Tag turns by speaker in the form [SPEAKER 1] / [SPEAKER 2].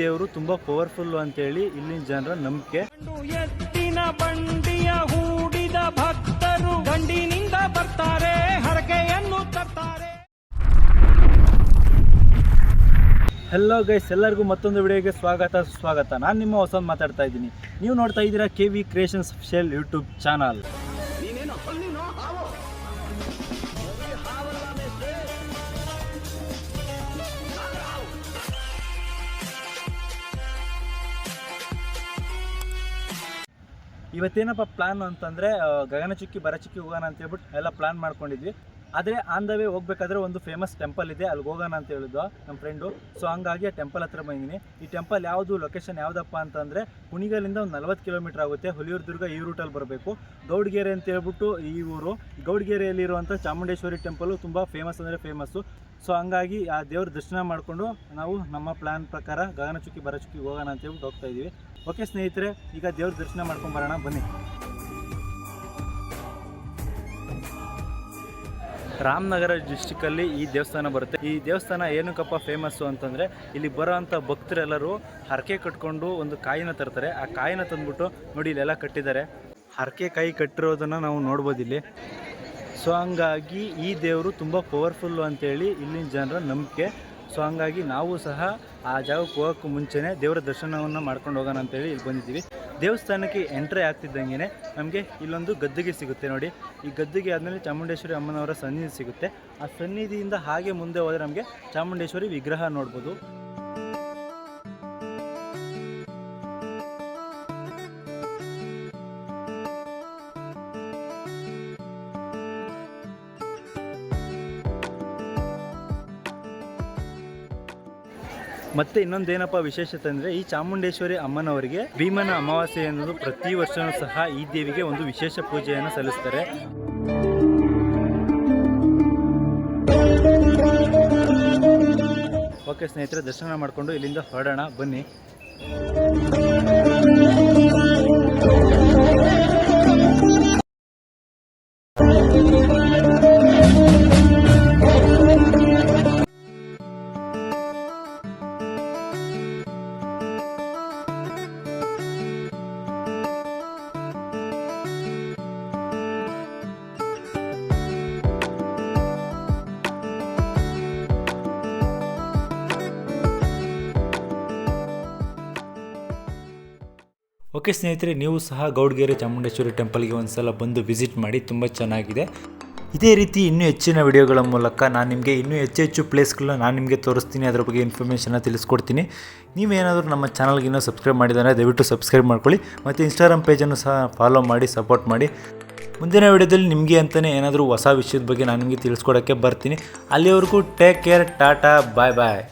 [SPEAKER 1] ದೇವರು ತುಂಬ ಪವರ್ಫುಲ್ಲು ಅಂತೇಳಿ ಇಲ್ಲಿನ ಜನರ ನಂಬಿಕೆ.
[SPEAKER 2] ಎತ್ತಿನ ಬಂಡಿಯ ಹೂಡಿದ ಭಕ್ತರು ಗಂಡಿನಿಂದ ಬರ್ತಾರೆ ಹರಕೆಯನ್ನು ತರ್ತಾರೆ.
[SPEAKER 1] ಹಲೋ ಗೈಸ್ ಎಲ್ಲರಿಗೂ ಮತ್ತೊಂದು ವಿಡಿಯೋಗೆ ಸ್ವಾಗತ ಸ್ವಾಗತ ನಾನು ನಿಮ್ಮ ಹೊಸ ಮಾತಾಡ್ತಾ ಇದ್ದೀನಿ. ನೀವು ನೋಡ್ತಾ ಇದ್ದೀರಾ K V creations special YouTube channel ಇವತ್ತೇನಪ್ಪ plan ಅಂತಂದರೆ ಗಗನಚುಕ್ಕಿ ಬರಚುಕ್ಕಿ ಹೋಗೋಣ ಅಂತ ಹೇಳ್ಬಿಟ್ಟು ಎಲ್ಲ ಪ್ಲಾನ್ ಮಾಡ್ಕೊಂಡಿದ್ವಿ. ಆದರೆ ಆನ್ ದ ವೇ ಹೋಗ್ಬೇಕಾದ್ರೆ ಒಂದು ಫೇಮಸ್ ಟೆಂಪಲ್ ಇದೆ ಅಲ್ಲಿ ಹೋಗೋಣ ಅಂತ ಹೇಳಿದ್ವಾ ನಮ್ಮ ಫ್ರೆಂಡು ಸೊ ಹಂಗಾಗಿ ಆ ಟೆಂಪಲ್ ಹತ್ರ ಬಂದಿದ್ದೀನಿ. ಈ ಟೆಂಪಲ್ ಯಾವುದು ಲೊಕೇಶನ್ ಯಾವುದಪ್ಪ ಅಂತಂದರೆ, ಕುಣಿಗಲಿಂದ ಒಂದು ನಲ್ವತ್ತು ಕಿಲೋಮೀಟರ್ ಆಗುತ್ತೆ. ಹುಲಿಯೂರು ದುರ್ಗ ಈ ರೂಟಲ್ಲಿ ಬರಬೇಕು. ಗೌಡ್ಗೆರೆ ಅಂತ ಹೇಳ್ಬಿಟ್ಟು ಈ ಊರು. ಗೌಡ್ಗೆರೆಯಲ್ಲಿರುವಂಥ ಚಾಮುಂಡೇಶ್ವರಿ ಟೆಂಪಲು ತುಂಬ ಫೇಮಸ್ ಅಂದರೆ ಫೇಮಸ್ಸು ಸೊ ಹಂಗಾಗಿ ಆ ದೇವ್ರ ದರ್ಶನ ಮಾಡಿಕೊಂಡು ನಾವು ನಮ್ಮ ಪ್ಲಾನ್ ಪ್ರಕಾರ ಗಗನಚುಕ್ಕಿ ಬರಚುಕ್ಕಿ ಹೋಗೋಣ ಅಂತ ಹೇಳ್ಬಿಟ್ಟು ಹೋಗ್ತಾ ಇದ್ದೀವಿ. ಓಕೆ ಸ್ನೇಹಿತರೆ, ಈಗ ದೇವ್ರ ದರ್ಶನ ಮಾಡ್ಕೊಂಡು ಬರೋಣ, ಬನ್ನಿ. ರಾಮನಗರ ಡಿಸ್ಟಿಕಲ್ಲಿ ಈ ದೇವಸ್ಥಾನ ಬರುತ್ತೆ. ಈ ದೇವಸ್ಥಾನ ಏನಕ್ಕಪ್ಪ ಫೇಮಸ್ಸು ಅಂತಂದರೆ, ಇಲ್ಲಿ ಬರೋವಂಥ ಭಕ್ತರೆಲ್ಲರೂ ಹರಕೆ ಕಟ್ಕೊಂಡು ಒಂದು ಕಾಯಿನ ತರ್ತಾರೆ. ಆ ಕಾಯಿನ ತಂದ್ಬಿಟ್ಟು ನೋಡಿ ಇಲ್ಲೆಲ್ಲ ಕಟ್ಟಿದ್ದಾರೆ. ಹರಕೆ ಕಾಯಿ ಕಟ್ಟಿರೋದನ್ನು ನಾವು ನೋಡ್ಬೋದು ಇಲ್ಲಿ. ಸೊ ಹಂಗಾಗಿ ಈ ದೇವರು ತುಂಬ ಪವರ್ಫುಲ್ಲು ಅಂತೇಳಿ ಇಲ್ಲಿನ ಜನರ ನಂಬಿಕೆ. ಸೊ ಹಂಗಾಗಿ ನಾವು ಸಹ ಆ ಜಾಗಕ್ಕೆ ಹೋಗೋಕ್ಕೂ ಮುಂಚೆನೇ ದೇವರ ದರ್ಶನವನ್ನು ಮಾಡ್ಕೊಂಡು ಹೋಗೋಣ ಅಂತೇಳಿ ಇಲ್ಲಿ ಬಂದಿದ್ದೀವಿ. ದೇವಸ್ಥಾನಕ್ಕೆ ಎಂಟ್ರಿ ಆಗ್ತಿದ್ದಂಗೆ ನಮಗೆ ಇಲ್ಲೊಂದು ಗದ್ದಿಗೆ ಸಿಗುತ್ತೆ ನೋಡಿ. ಈ ಗದ್ದಿಗೆ ಆದಮೇಲೆ ಚಾಮುಂಡೇಶ್ವರಿ ಅಮ್ಮನವರ ಸನ್ನಿಧಿ ಸಿಗುತ್ತೆ. ಆ ಸನ್ನಿಧಿಯಿಂದ ಹಾಗೆ ಮುಂದೆ ಹೋದರೆ ನಮಗೆ ಚಾಮುಂಡೇಶ್ವರಿ ವಿಗ್ರಹ ನೋಡ್ಬೋದು. ಮತ್ತೆ ಇನ್ನೊಂದೇನಪ್ಪ ವಿಶೇಷತೆ ಅಂದರೆ ಈ ಚಾಮುಂಡೇಶ್ವರಿ ಅಮ್ಮನವರಿಗೆ ಭೀಮನ ಅಮಾವಾಸ್ಯೆ ಅನ್ನೋದು ಪ್ರತಿ ವರ್ಷವೂ ಸಹ ಈ ದೇವಿಗೆ ಒಂದು ವಿಶೇಷ ಪೂಜೆಯನ್ನು ಸಲ್ಲಿಸ್ತಾರೆ. ಓಕೆ ಸ್ನೇಹಿತರೆ, ದರ್ಶನ ಮಾಡಿಕೊಂಡು ಇಲ್ಲಿಂದ ಹೊರಡೋಣ. ಬನ್ನಿ. ಓಕೆ ಸ್ನೇಹಿತರೆ, ನೀವು ಸಹ ಗೌಡ್ಗೆರೆ ಚಾಮುಂಡೇಶ್ವರಿ ಟೆಂಪಲ್ಗೆ ಒಂದು ಸಲ ಬಂದು ವಿಸಿಟ್ ಮಾಡಿ, ತುಂಬ ಚೆನ್ನಾಗಿದೆ. ಇದೇ ರೀತಿ ಇನ್ನೂ ಹೆಚ್ಚಿನ ವಿಡಿಯೋಗಳ ಮೂಲಕ ನಾನು ನಿಮಗೆ ಇನ್ನೂ ಹೆಚ್ಚು ಹೆಚ್ಚು ಪ್ಲೇಸ್ಗಳನ್ನ ನಾನು ನಿಮಗೆ ತೋರಿಸ್ತೀನಿ, ಅದರ ಬಗ್ಗೆ ಇನ್ಫಾರ್ಮೇಷನ್ನ ತಿಳಿಸ್ಕೊಡ್ತೀನಿ. ನೀವೇನಾದರೂ ನಮ್ಮ ಚಾನಲ್ಗೆ ಇನ್ನೂ ಸಬ್ಸ್ಕ್ರೈಬ್ ಮಾಡಿದರೆ ದಯವಿಟ್ಟು ಸಬ್ಸ್ಕ್ರೈಬ್ ಮಾಡ್ಕೊಳ್ಳಿ, ಮತ್ತು ಇನ್ಸ್ಟಾಗ್ರಾಮ್ ಪೇಜನ್ನು ಸಹ ಫಾಲೋ ಮಾಡಿ, ಸಪೋರ್ಟ್ ಮಾಡಿ. ಮುಂದಿನ ವಿಡಿಯೋದಲ್ಲಿ ನಿಮಗೆ ಅಂತಲೇ ಏನಾದರೂ ಹೊಸ ವಿಷಯದ ಬಗ್ಗೆ ನಾನು ನಿಮಗೆ ತಿಳಿಸ್ಕೊಡೋಕ್ಕೆ ಬರ್ತೀನಿ. ಅಲ್ಲಿವರೆಗೂ take care, tata, bye bye.